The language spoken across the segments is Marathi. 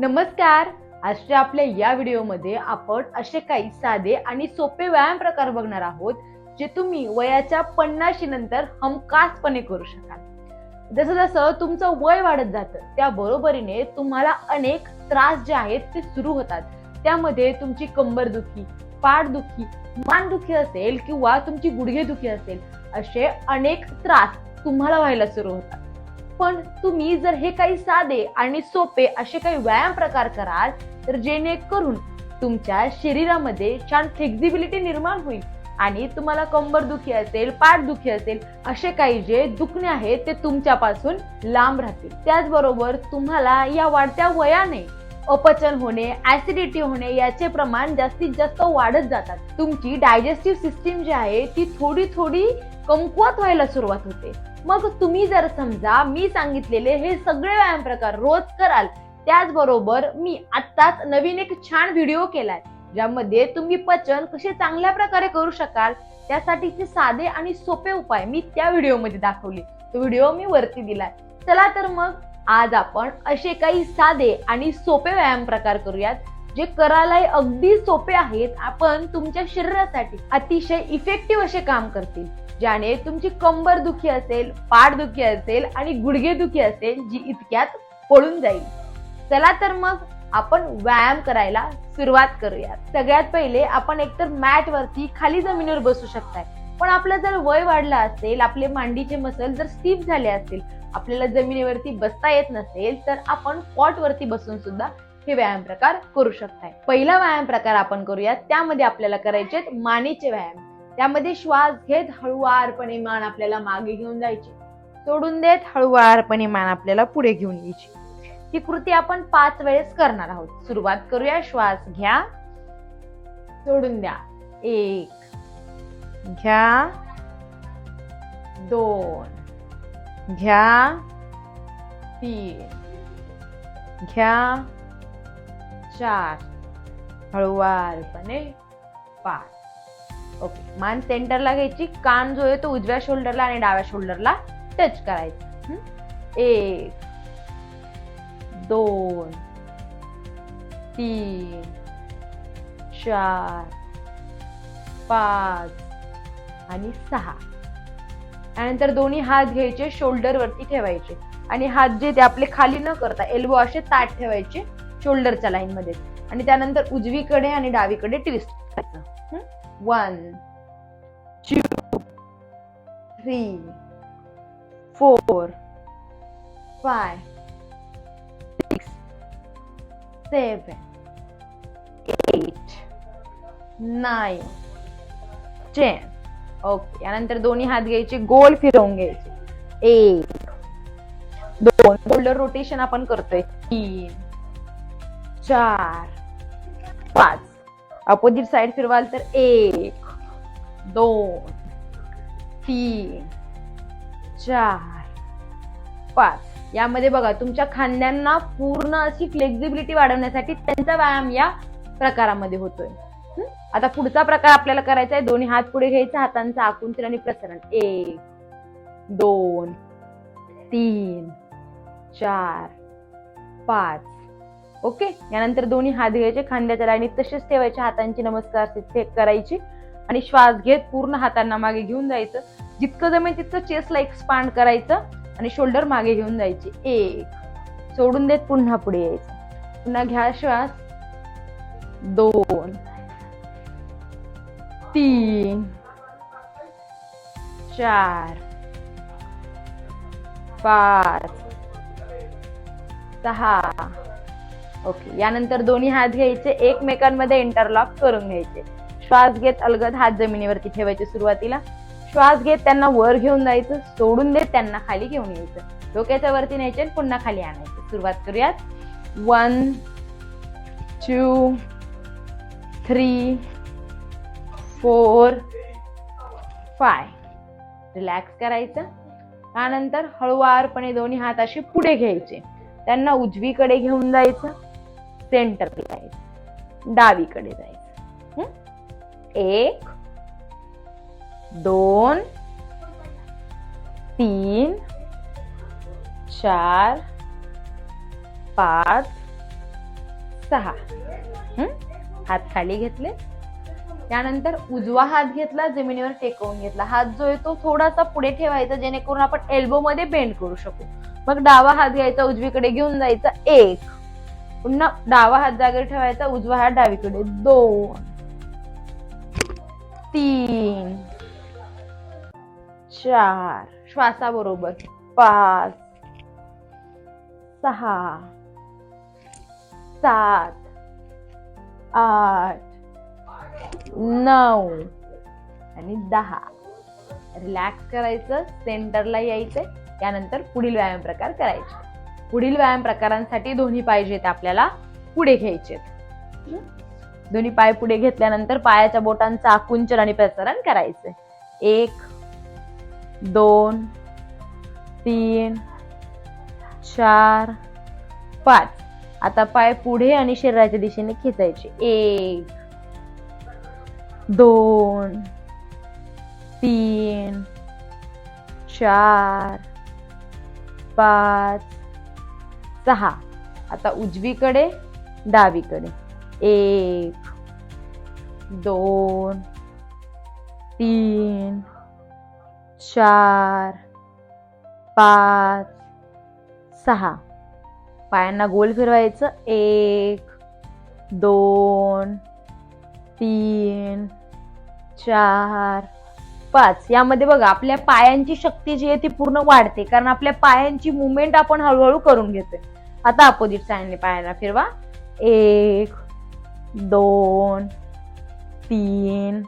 नमस्कार. आजच्या आपल्या या व्हिडिओमध्ये आपण असे काही साधे आणि सोपे व्यायाम प्रकार बघणार आहोत जे तुम्ही वयाच्या पन्नाशी नंतर हमखासपणे करू शकाल. जसं जसं तुमचं वय वाढत जातं त्या बरोबरीने तुम्हाला अनेक त्रास जे आहेत ते सुरू होतात. त्यामध्ये तुमची कंबरदुखी पाठदुखी मानदुखी असेल किंवा तुमची गुडघेदुखी असेल असे अनेक त्रास तुम्हाला व्हायला सुरू होतात. पण तुम्ही जर हे काही साधे आणि सोपे असे काही व्यायाम प्रकार कराल तर जेणेकरून तुमच्या शरीरामध्ये छान फ्लेक्झिबिलिटी निर्माण होईल आणि तुम्हाला कंबर दुखी असेल पाठ दुखी असेल असे काही जे दुखणे आहेत ते तुमच्यापासून लांब राहतील. त्याचबरोबर तुम्हाला या वाढत्या वयाने अपचन होणे ऍसिडिटी होणे याचे प्रमाण जास्तीत जास्त वाढत जातात. तुमची डायजेस्टिव्ह सिस्टीम जी आहे ती थोडी थोडी कमकुवत व्हायला सुरुवात होते. मग तुम्ही जर समजा मी सांगितलेले हे सगळे व्यायाम प्रकार रोज कराल त्याचबरोबर मी आत्ताच नवीन एक छान व्हिडिओ केलाय ज्यामध्ये तुम्ही पचन कसे चांगल्या प्रकारे करू शकाल त्यासाठीचे साधे आणि सोपे उपाय मी त्या व्हिडिओमध्ये दाखवले. तो व्हिडिओ मी वरती दिलाय. चला तर मग आज आपण असे काही साधे आणि सोपे व्यायाम प्रकार करूयात जे करायलाही अगदी सोपे आहेत आपण तुमच्या शरीरासाठी अतिशय इफेक्टिव्ह असे काम करतील. ज्याने तुमची कंबर दुखी असेल पाठ दुखी असेल आणि गुडघे दुखी असेल जी इतक्यात पळून जाईल. चला तर मग आपण व्यायाम करायला सुरुवात करूयात. सगळ्यात पहिले आपण एकतर मॅट वरती खाली जमिनीवर बसू शकताय. पण आपलं जर वय वाढलं असेल आपले मांडीचे मसल जर स्टीप झाले असतील आपल्याला जमिनीवरती बसता येत नसेल तर आपण पॉट वरती बसून सुद्धा हे व्यायाम प्रकार करू शकताय. पहिला व्यायाम प्रकार आपण करूयात. त्यामध्ये आपल्याला करायचे मानेचे व्यायाम. त्यामध्ये श्वास घेत हळुवारपणे मान आपल्याला मागे घेऊन जायची. सोडून देत हळुवारपणे मान आपल्याला पुढे घेऊन यायची. ही कृती आपण पाच वेळेस करणार आहोत. सुरुवात करूया. श्वास घ्या. सोडून द्या. एक घ्या. दोन घ्या. तीन घ्या. चार हळुवारपणे पाच. ओके. मान सेंटरला घ्यायची कान जो आहे तो उजव्या शोल्डरला आणि डाव्या शोल्डरला टच करायचा. एक दोन तीन चार पाच आणि सहा. त्यानंतर दोन्ही हात घ्यायचे शोल्डर वरती ठेवायचे. आणि हात जे ते आपले खाली न करता एल्बो असे ताट ठेवायचे शोल्डरच्या लाईन मध्ये. आणि त्यानंतर उजवीकडे आणि डावीकडे twist one, one three, three four five six seven nine, nine okay यानंतर दोन्ही हात घ्यायचे गोल फिरवून घ्यायचे. एक दोन. शोल्डर रोटेशन आपण करतोय. तीन चार पाच. अपोजिट साइड फिरवाल तर एक दोन तीन चार पाच. यामध्ये बघा तुमच्या खांद्यांना पूर्ण अशी फ्लेक्झिबिलिटी वाढवण्यासाठी त्यांचा व्यायाम या प्रकारामध्ये होतोय. आता पुढचा प्रकार आपल्याला करायचा आहे. दोन्ही हात पुढे घ्यायचा हातांचा आकुंचन आणि प्रसरण. एक दोन तीन चार पाच. ओके? यानंतर दोन्ही हात घ्यायचे खांद्याच्या लाईनीत तसेच ठेवायचे हातांची नमस्कार तिथे करायची. आणि श्वास घेत पूर्ण हातांना मागे घेऊन जायचं. जितकं जमेल तितकं चेस्टला एक्सपांड करायचं आणि शोल्डर मागे घेऊन जायचे. एक. सोडून देत पुन्हा पुढे यायचं. पुन्हा घ्या श्वास. दोन. तीन. चार. पाच. सहा. ओके. यानंतर दोन्ही हात घ्यायचे एकमेकांमध्ये इंटरलॉक करून घ्यायचे. श्वास घेत अलगद हात जमिनीवरती ठेवायचे सुरुवातीला. श्वास घेत त्यांना वर घेऊन जायचं सोडून देत त्यांना खाली घेऊन यायचं. डोक्याच्या वरती न्यायचे आणि पुन्हा खाली आणायचं. सुरुवात करूयात. One two three four five relax करायचं. त्यानंतर हळुवारपणे दोन्ही हात असे पुढे घ्यायचे. त्यांना उजवीकडे घेऊन जायचं. सेंटरला जायचं. डावीकडे जायचं. एक दोन तीन चार पाच सहा. हात खाली घेतले. त्यानंतर उजवा हात घेतला जमिनीवर टेकवून घेतला. हात जो आहे तो थोडासा पुढे ठेवायचा जेणेकरून आपण एल्बो मध्ये बेंड करू शकू. मग डावा हात घ्यायचा उजवीकडे घेऊन जायचा. एक पुन्हा डावा हात जागेवर ठेवायचा उजवा हात डावीकडे. दोन तीन चार श्वासाबरोबर पाच सहा सात आठ नऊ आणि दहा. रिलॅक्स करायचं सेंटरला यायचंय. त्यानंतर पुढील व्यायाम प्रकार करायचे. पुढील व्यायाम प्रकारांसाठी दोन्ही पाय जे आहेत आपल्याला पुढे घ्यायचे दोन्ही पाय पुढे घेतल्यानंतर पायाच्या बोटांचं आकुंचन आणि प्रसारण करायचे एक दोन तीन चार पाच. आता पाय पुढे आणि शरीराच्या दिशेने खेचायचे. एक दोन तीन चार पाच सहा. आता उजवीकडे डावीकडे. एक दोन तीन चार पाच सहा. पायांना गोल फिरवायचं. एक दोन तीन चार पाच यामध्ये बघा आपल्या पायांची शक्ती जी आहे ती पूर्ण वाढते. कारण आपल्या पायांची मुवमेंट आपण हळूहळू करून घेतोय. आता अपोजिट साईडने पायाला फिरवा. एक दोन तीन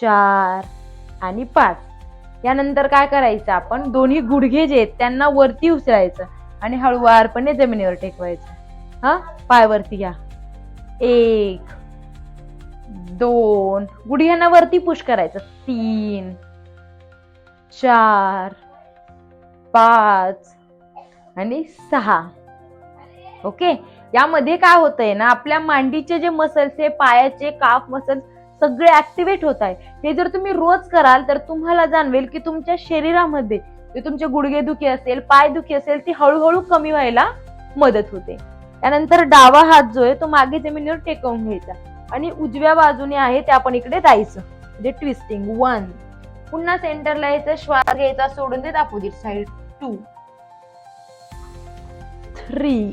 चार आणि पाच. यानंतर काय करायचं आपण? दोन्ही गुडघे जे आहेत त्यांना वरती उचलायचं आणि हळूवारपणे जमिनीवर टेकवायचं. हा? पाय वरती घ्या. एक दोन. गुडघ्यांना वरती पुश करायचं. तीन चार पाच आणि सहा. ओके यामध्ये काय होतंय ना आपल्या मांडीचे जे मसल्स आहे पायाचे काफ मसल्स सगळे ऍक्टिव्हेट होत आहे हे जर तुम्ही रोज कराल तर तुम्हाला जाणवेल की तुमच्या शरीरामध्ये जे तुमचे गुडघे दुखी असेल पाय दुखी असेल ती हळूहळू कमी व्हायला मदत होते. त्यानंतर डावा हात जो आहे तो मागे जमिनीवर टेकवून घ्यायचा. आणि उजव्या बाजूने आहे ते आपण इकडे जायचं म्हणजे ट्विस्टिंग वन पुन्हा सेंटरला यायचं श्वास घ्यायचा सोडून देत अपोजिट साइड टू थ्री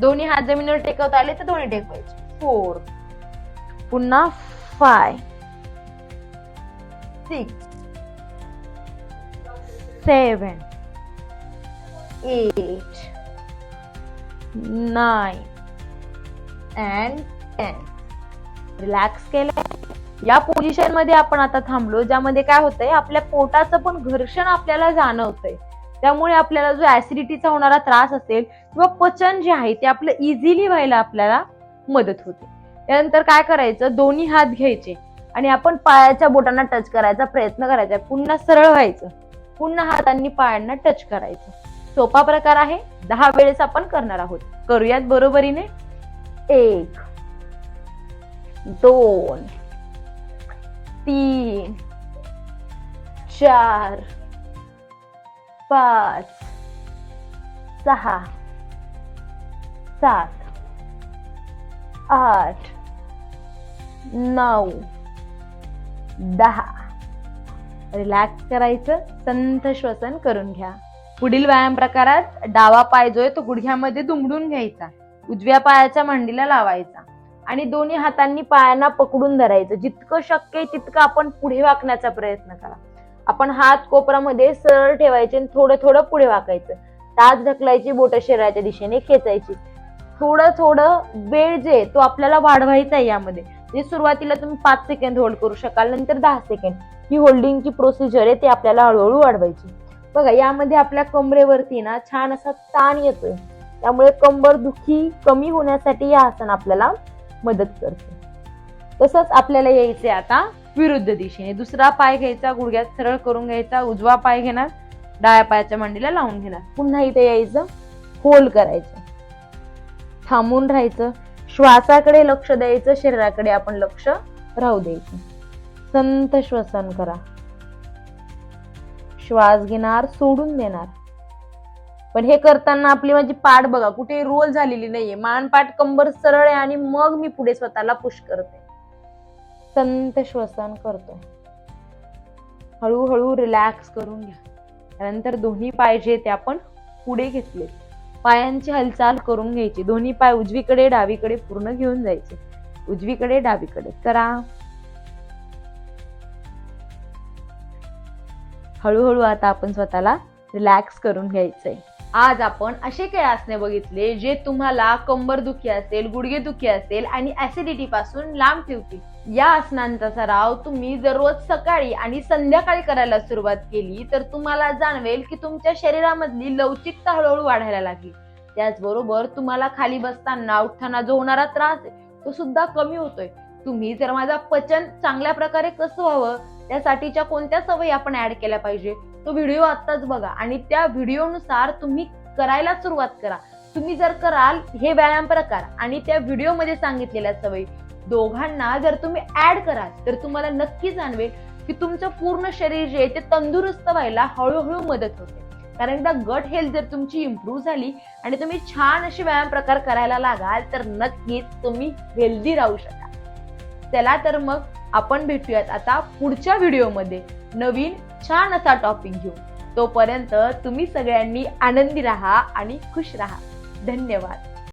दोन्ही हात जमिनीवर टेकवता आले तर दोन्ही टेकवायचे. फोर पुन्हा five six seven eight nine and ten relax केलं या पोझिशनमध्ये आपण आता थांबलो ज्यामध्ये काय होतंय आपल्या पोटाचं पण घर्षण आपल्याला जाणवतंय. त्यामुळे आपल्याला जो ऍसिडिटीचा होणारा त्रास असेल किंवा पचन जे आहे ते आपलं इझिली व्हायला आपल्याला मदत होते. त्यानंतर काय करायचं? दोन्ही हात घ्यायचे. आणि आपण पायाच्या बोटांना टच करायचा प्रयत्न करायचा. पुन्हा सरळ व्हायचं. पुन्हा हातांनी पायांना टच करायचं. सोपा प्रकार आहे. दहा वेळेस आपण करणार आहोत. करूयात बरोबरीने? एक दोन तीन चार पाच सहा सात आठ नऊ दहा. रिलॅक्स करायचं संथ श्वसन करून घ्या. पुढील व्यायाम प्रकारात डावा पाय जो आहे तो गुडघ्यामध्ये दुमडून घ्यायचा. उजव्या पायाच्या मांडीला लावायचा. आणि दोन्ही हातांनी पायांना पकडून धरायचं. जितकं शक्य आहे तितकं आपण पुढे वाकण्याचा प्रयत्न करा. आपण हात कोपरामध्ये सरळ ठेवायचे आणि थोडं थोडं पुढे वाकायचं. ताज ढकलायची बोट शरीराच्या दिशेने खेचायची. थोडं थोडं वेळ जे तो आपल्याला वाढवायचा आहे यामध्ये. जे सुरुवातीला तुम्ही पाच सेकंद होल्ड करू शकाल नंतर दहा सेकंड ही होल्डिंगची प्रोसिजर आहे ती आपल्याला हळूहळू वाढवायची. बघा यामध्ये आपल्या कमरेवरती ना छान असा ताण येतोय. त्यामुळे कंबर दुखी कमी होण्यासाठी हे आसन आपल्याला मदत करते. तसंच आपल्याला यायचे आता विरुद्ध दिशेने. दुसरा पाय घ्यायचा गुडघ्यात सरळ करून घ्यायचा उजवा पाय घेणार डाव्या पायाच्या मांडीला लावून घेणार. पुन्हा इथे यायचं होल्ड करायचं. थांबून राहायचं श्वासाकडे लक्ष द्यायचं शरीराकडे आपण लक्ष राहू द्यायचं. संत श्वसन करा. श्वास घेणार सोडून देणार. पण हे करताना आपली माझी पाठ बघा कुठे रोल झालेली नाहीये. मान पाठ कंबर सरळ आहे आणि मग मी पुढे स्वतःला पुश करते. संत श्वसन करतोय हळूहळू रिलॅक्स करून घ्या. त्यानंतर दोन्ही पाय जे ते आपण पुढे घेतले. पायांची हालचाल करून घ्यायची. दोन्ही पाय उजवीकडे डावीकडे पूर्ण घेऊन जायचे. उजवीकडे डावीकडे. करा. हळूहळू आता आपण स्वतःला रिलॅक्स करून घ्यायचंय. आज आपण असे काही आसने बघितले जे तुम्हाला कंबर दुखी असेल गुडघे दुखी असेल आणि ऍसिडिटी पासून लांब ठेवतील. या आसनांचा सराव तुम्ही जर रोज सकाळी आणि संध्याकाळी करायला सुरुवात केली तर तुम्हाला जाणवेल की तुमच्या शरीरामधली लवचिकता हळूहळू वाढायला लागली. त्याचबरोबर तुम्हाला खाली बसताना उठताना जो होणारा त्रास आहे तो सुद्धा कमी होतोय. तुम्ही जर माझा पचन चांगल्या प्रकारे कसं व्हावं त्यासाठीच्या कोणत्या सवयी आपण ऍड केल्या पाहिजे? तो व्हिडिओ आत्ताच बघा. आणि त्या व्हिडिओनुसार तुम्ही करायला सुरुवात करा. तुम्ही जर कराल हे व्यायाम प्रकार. आणि त्या व्हिडिओमध्ये सांगितलेल्या सवयी. दोघांना जर तुम्ही ऍड कराल तर तुम्हाला नक्की जाणवेल की तुमचं पूर्ण शरीर जे आहे ते तंदुरुस्त व्हायला हळूहळू मदत होते. कारण एकदा गट हेल्थ जर तुमची इम्प्रूव्ह झाली आणि तुम्ही छान असे व्यायाम प्रकार करायला लागाल तर नक्कीच तुम्ही हेल्दी राहू शकाल. चला तर मग आपण भेटूयात आता पुढच्या व्हिडिओमध्ये नवीन छान असा टॉपिक घेऊन तोपर्यंत तुम्ही सगळ्यांनी आनंदी राहा आणि खुश राहा. धन्यवाद.